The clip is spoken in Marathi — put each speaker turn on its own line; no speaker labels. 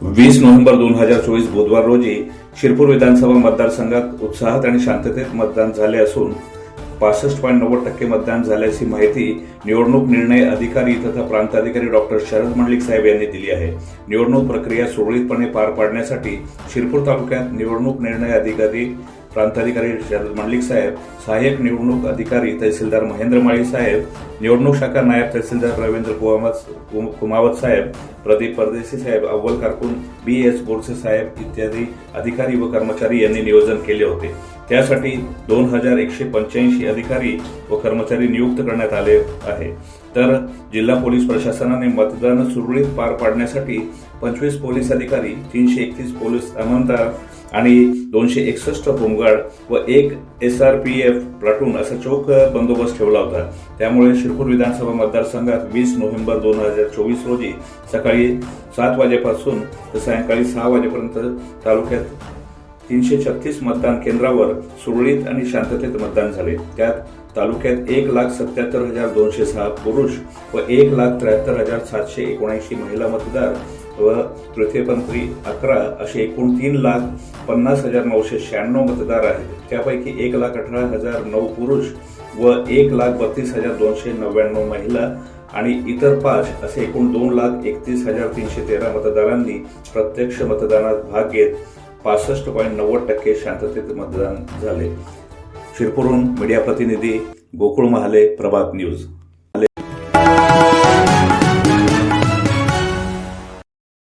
वीस नोव्हेंबर दोन हजार चोवीस बुधवार रोजी शिरपूर विधानसभा मतदारसंघात उत्साहात आणि शांततेत मतदान झाले असून पासष्ट पॉईंट नव्वद टक्के मतदान झाल्याची माहिती निवडणूक निर्णय अधिकारी तथा प्रांताधिकारी डॉक्टर शरद मंडलिक साहेब यांनी दिली आहे. निवडणूक प्रक्रिया सुरळीतपणे पार पाडण्यासाठी शिरपूर तालुक्यात निवडणूक निर्णय अधिकारी प्रांताधिकारी शरद मंडलिक साहेब सहाय्यक निवडणूक अधिकारी तहसीलदार महेंद्र माळी साहेब निवडणूक शाखा नायब तहसीलदार रवींद्र कुमावत कुमावत साहेब प्रदीप परदेशी साहेब अव्वल कारकून बी एस बोरसे साहेब इत्यादी अधिकारी व कर्मचारी यांनी नियोजन केले होते. त्यासाठी दोन हजार एकशे पंच्याऐंशी अधिकारी व कर्मचारी नियुक्त करण्यात आले आहे. तर जिल्हा पोलीस प्रशासनाने मतदान सुरळीत पार पाडण्यासाठी पंचवीस पोलीस अधिकारी तीनशे एकतीस पोलीस अंमलदार आणि दोनशे एकसष्ट होमगार्ड व एक S R P F platoon असा चोख बंदोबस्त ठेवला होता. त्यामुळे शिरपूर विधानसभा मतदारसंघात वीस नोव्हेंबर दोन हजार चोवीस रोजी सकाळी सात वाजेपासून तर सायंकाळी सहा वाजेपर्यंत तालुक्यात तीनशे छत्तीस मतदान केंद्रावर सुरळीत आणि शांततेत मतदान झाले. त्यात तालुक्यात एक लाख सत्याहत्तर हजार दोनशे सहा पुरुष व एक लाख त्र्याहत्तर हजार सातशे एकोणऐंशी महिला मतदार व तृतीयपंथी अकरा असे एकूण तीन लाख पन्नास हजार नऊशे शहाण्णव मतदार आहेत. त्यापैकी एक लाख अठरा हजार नऊ पुरुष व एक लाख बत्तीस हजार दोनशे नव्याण्णव महिला आणि इतर पाच असे एकूण दोन लाख एकतीस हजार तीनशे तेरा मतदारांनी प्रत्यक्ष मतदानात भाग घेत पासष्ट पॉईंट नव्वद टक्के शांततेत मतदान झाले. शिरपूरहून मीडिया प्रतिनिधी गोकुळ महाले प्रभात न्यूज.